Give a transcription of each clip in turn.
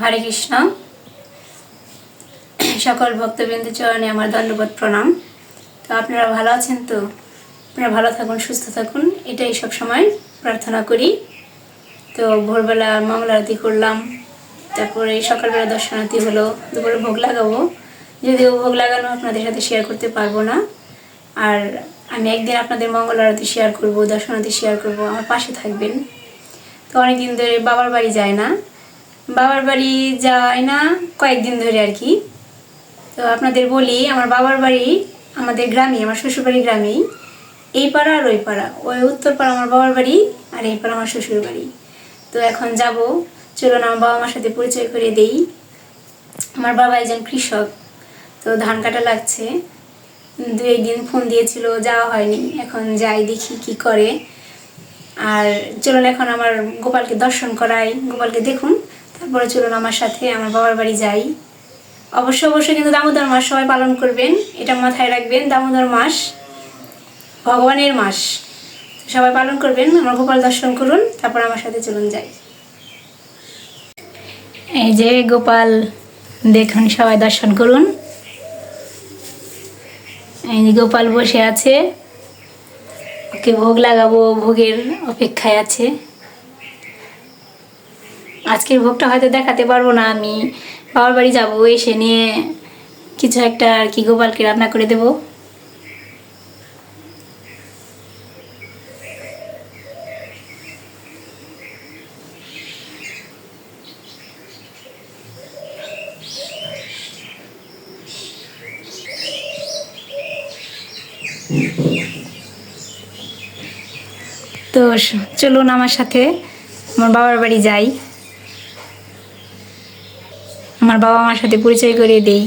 হরে কৃষ্ণ। সকল ভক্তবৃন্দ চরণে আমার দণ্ডবোধ প্রণাম। তো আপনারা ভালো আছেন তো? আপনারা ভালো থাকুন, সুস্থ থাকুন, এটাই সব সময় প্রার্থনা করি। তো ভোরবেলা মঙ্গল আরতি করলাম, তারপরে সকালবেলা দর্শনার্থী হলো, দুপুরে ভোগ লাগাবো। যদিও ভোগ লাগানো আপনাদের সাথে শেয়ার করতে পারব না, আর আমি একদিন আপনাদের মঙ্গল আরতি শেয়ার করব, দর্শনার্থী শেয়ার করব, আমার পাশে থাকবেন। তো অনেকদিন ধরে বাবার বাড়ি যায় না বাবার বাড়ি যায় না কয়েকদিন ধরে আর কি। তো আপনাদের বলি, আমার বাবার বাড়ি আমাদের গ্রামে আমার শ্বশুরবাড়ি গ্রামেই। এই পাড়া আর ওই পাড়া। ওই উত্তর পাড়া আমার বাবার বাড়ি আর এই পাড়া আমার শ্বশুর বাড়ি। তো এখন যাব। চলুন, আমার বাবা মার সাথে পরিচয় করে দেই। আমার বাবা একজন কৃষক। তো ধান কাটা লাগছে। দু একদিন ফোন দিয়েছিল, যাওয়া হয়নি। এখন যাই, দেখি কি করে। আর চলুন, এখন আমার গোপালকে দর্শন করাই। গোপালকে দেখুন। তারপরে চলুন আমার সাথে, আমার বাবার বাড়ি যাই। অবশ্যই অবশ্যই কিন্তু দামোদর মাস সবাই পালন করবেন, এটা মাথায় রাখবেন, দামোদর মাস ভগবানের মাস। সবাই পালন করবেন, আমার গোপাল দর্শন করুন, তারপর আমার সাথে চলুন যাই। এই যে গোপাল, দেখুন, সবাই দর্শন করুন। এই যে গোপাল বসে আছে, ওকে ভোগ লাগাবো, ভোগের অপেক্ষায় আছে। আজকের ভোগটা হয়তো দেখাতে পারব না, আমি বাবার বাড়ি যাব, এসে নিয়ে কিছু একটা আর কি গোপালকে রান্না করে দেবো। তো চলুন আমার সাথে, আমার বাবার বাড়ি যাই। আমার বাবা মার সাথে পরিচয় করিয়ে দেই।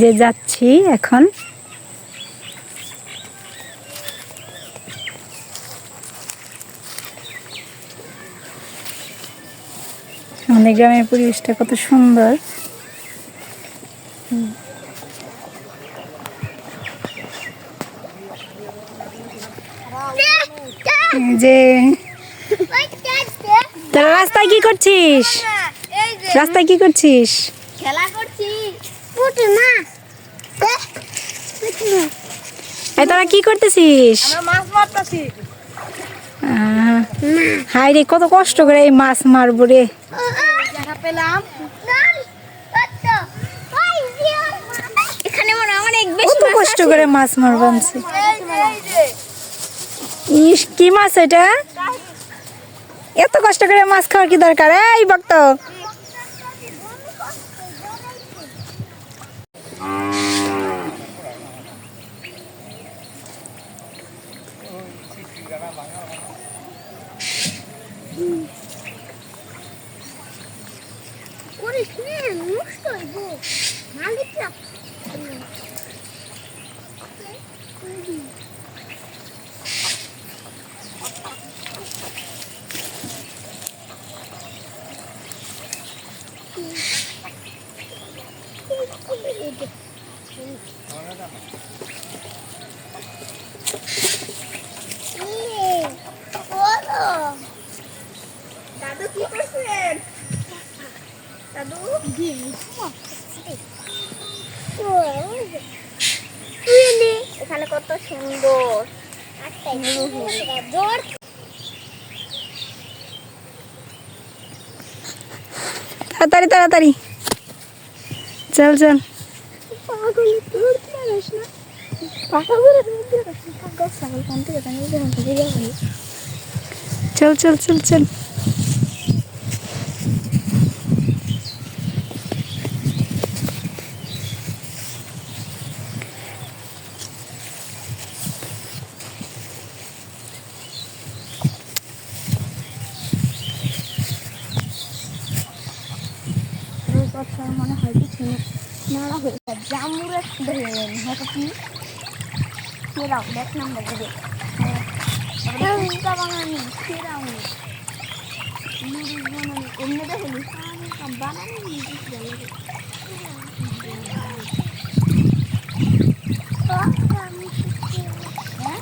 যে যাচ্ছি এখন। আমাদের গ্রামের পরিবেশটা কত সুন্দর এই যে তোরা রাস্তায় কি করছিস? রাস্তায় কি করছিস? খেলা করছি। পুটু না এই তোরা কি করতেছিস? হাই রে কত কষ্ট করে এই মাছ মারবো রে। পেলাম। এখানে মনে অনেক বেশি কষ্ট করে মাছ মারবো। ইস কি মাছ এটা? এত কষ্ট করে মাছ খাওয়ার কি দরকার? এই ভক্ত করিস নে নষ্ট হইব মালিকটা দাদু কি করছেন দাদু এখানে কত সুন্দর জোর তাড়াতাড়ি তাড়াতাড়ি চল চল পাগল ধরতে পারিস না পাকা করে ধরতে পারিস না পাকা ছাগল কোন থেকে জানি তাড়াতাড়ি। চল চল। চল চল চল চল। কথা মনে হয় কিছু নাড়া হয়ে যায় জামুরের ধরে যায়নি হয়তো কি সেরাও দেখ নাম্বার দিবে বানানি নুডলস বানানি এমনি দেখেনি বানানি হ্যাঁ?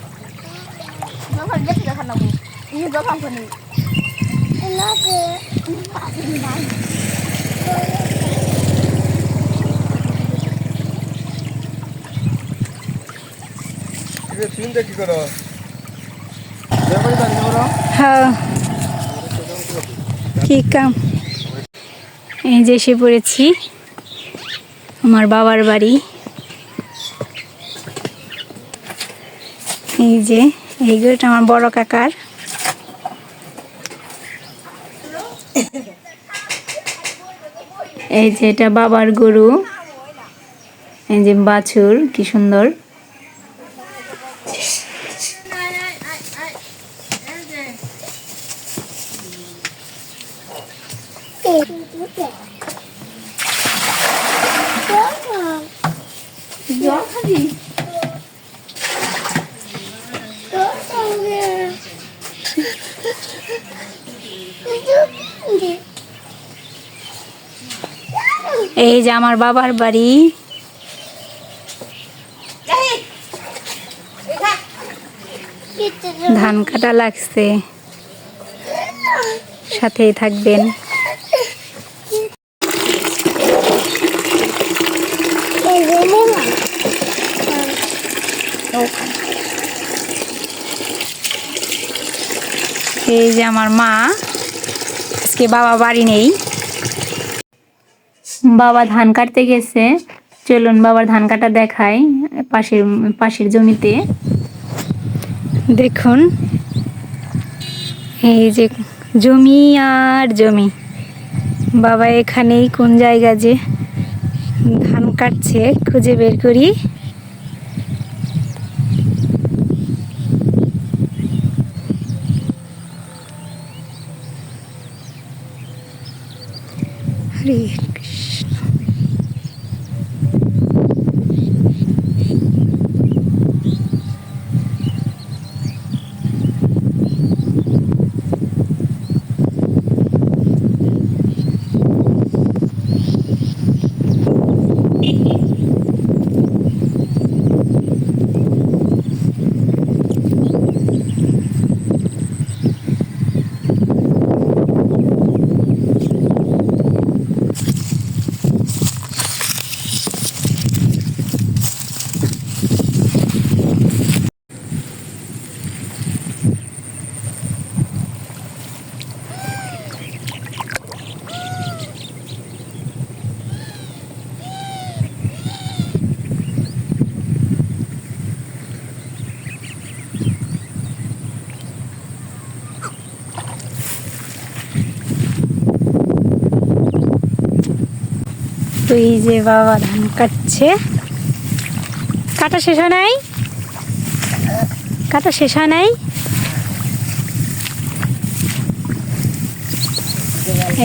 যখন দেখি দেখা নেব apa ঠিক কাম? এই যে এসে পড়েছি। আমার বাবার বাড়ি। এই যে, এই গরুটা আমার বড় কাকার। এই যে এটা বাবার গরু। এই যে বাছুর, কি সুন্দর। এই যে আমার বাবার বাড়ি। ধান কাটা লাগছে। সাথেই থাকবেন। এই যে আমার মা, আজকে বাবা বাড়ি নেই। বাবা ধান কাটতে গেছে। চলুন বাবার ধান কাটা দেখায় পাশের পাশের জমিতে। দেখুন, এই যে জমি আর জমি। বাবা এখানেই কোন জায়গা যে ধান কাটছে, খুঁজে বের করি। তো এই যে বাবা ধান কাটছে। কাটা শেষ হয় নাই? কাটা শেষ হয় নাই?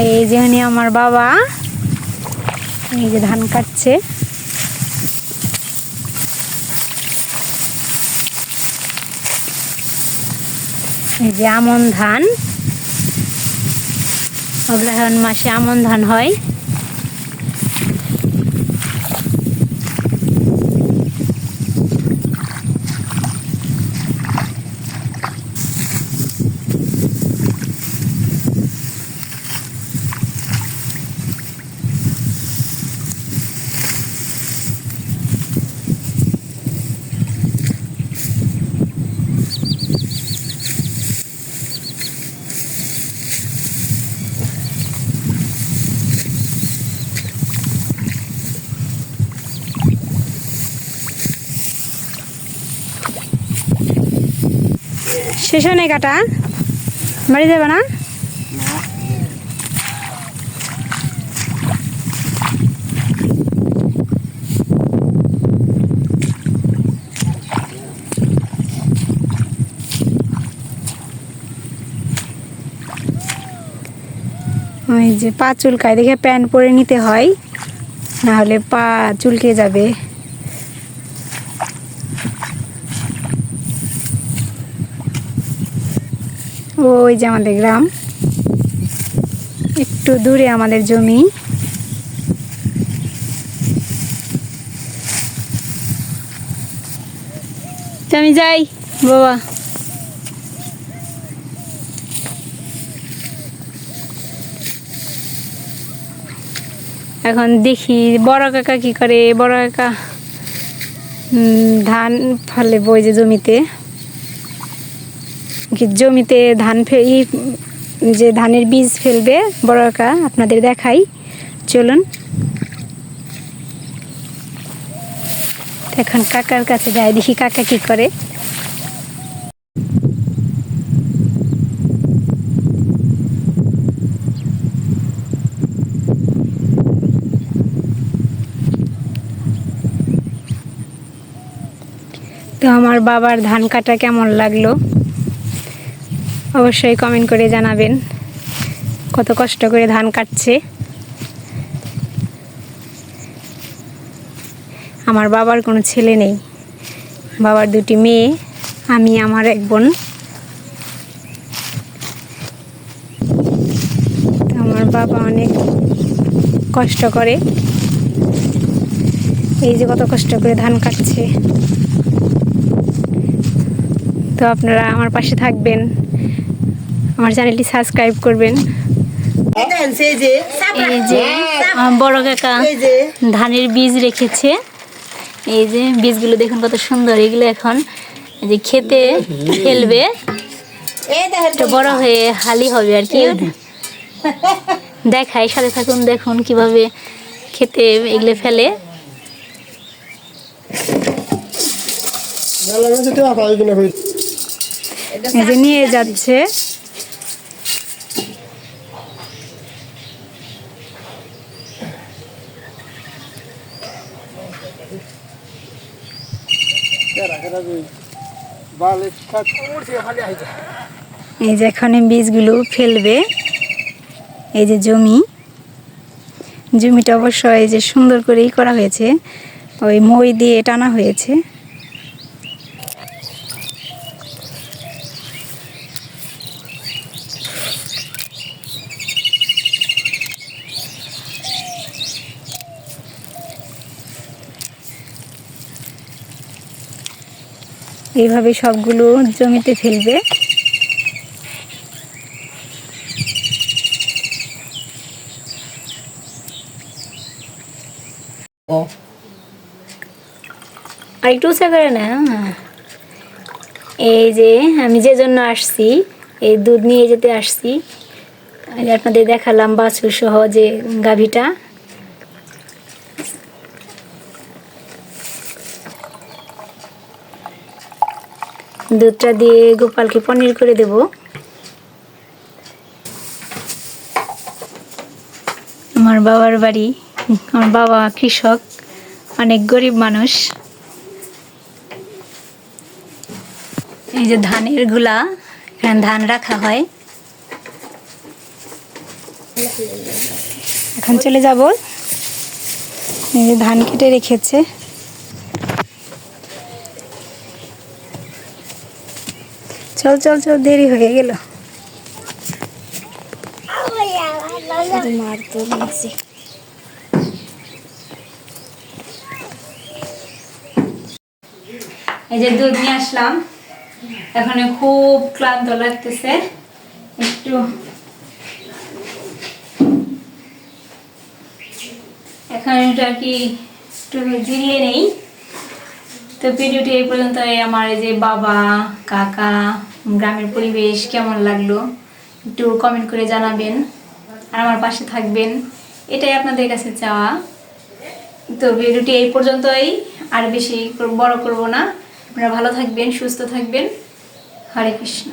এই যে উনি আমার বাবা, এই যে ধান কাটছে। এই যে আমন ধান। অগ্রহায়ণ মাসে আমন ধান হয়। শেষ হয় কাটা? বাড়ি যাবে না? ওই যে পা চুলকায়, দেখে প্যান্ট পরে নিতে হয় না হলে পা চুলকে যাবে। ওই যে আমাদের গ্রাম। একটু দূরে আমাদের জমি। আমি যাই, বাবা। এখন দেখি, বড় কাকা কি করে? বড় কাকা ধান ফালে বই যে জমিতে। জমিতে ধান ফে ই, যে ধানের বীজ ফেলবে বড় কাকা আপনাদের দেখাই। চলুন। এখন কাকার কাছে যাই দেখি কাকা কি করে। তো আমার বাবার ধান কাটা কেমন লাগল? অবশ্যই কমেন্ট করে জানাবেন। কত কষ্ট করে ধান কাটছে। আমার বাবার কোনো ছেলে নেই। বাবার দুটি মেয়ে, আমি আমার এক বোন। আমার বাবা অনেক কষ্ট করে। এই যে কত কষ্ট করে ধান কাটছে। তো আপনারা আমার পাশে থাকবেন। আমার চ্যানেলটি সাবস্ক্রাইব করবেন। যে এই যে বড় কাকা ধানের বীজ রেখেছে। এই যে বীজগুলো দেখুন কত সুন্দর এগুলো এখন এই যে খেতে ফেলবে। বড় হয়ে হালি হবে আর কি। দেখাই সাথে থাকুন দেখুন কীভাবে খেতে এগুলো ফেলে। নিয়ে যাচ্ছে বালে কাট উড়ছে খালি আইছে এই যে এখানে বীজগুলো ফেলবে। এই যে জমি। জমিটা অবশ্য এই যে সুন্দর করেই করা হয়েছে। ওই মই দিয়ে টানা হয়েছে। এইভাবে সবগুলো জমিতে ফেলবে। আর একটু উঁচা করে না? এই যে, আমি যে জন্য আসছি, এই দুধ নিয়ে যেতে আসছি আপনাদের দেখালাম বাছুর সহ যে গাভীটা। দুধটা দিয়ে গোপালকে পনির করে দেব। আমার বাবার বাড়ি, আমার বাবা কৃষক, অনেক গরিব মানুষ। এই যে ধানেরগুলা, এখানে ধান রাখা হয়। এখন চলে যাব। এই যে ধান কেটে রেখেছে। চল চল চল, দেরি হয়ে গেল। এই যে দুধ নিয়ে আসলাম। এখন খুব ক্লান্ত লাগতেছে। একটু এখন এটা কি একটু জিরিয়ে নেই। তো ভিডিওটি এই পর্যন্ত আমার এই যে বাবা, কাকা গ্রামের পরিবেশ কেমন লাগল? একটু কমেন্ট করে জানাবেন। আর আমার পাশে থাকবেন। এটাই আপনাদের কাছে চাওয়া। তো ভিডিওটি এই পর্যন্তই। আর বেশি বড় করব না। আপনারা ভালো থাকবেন, সুস্থ থাকবেন। হরে কৃষ্ণ।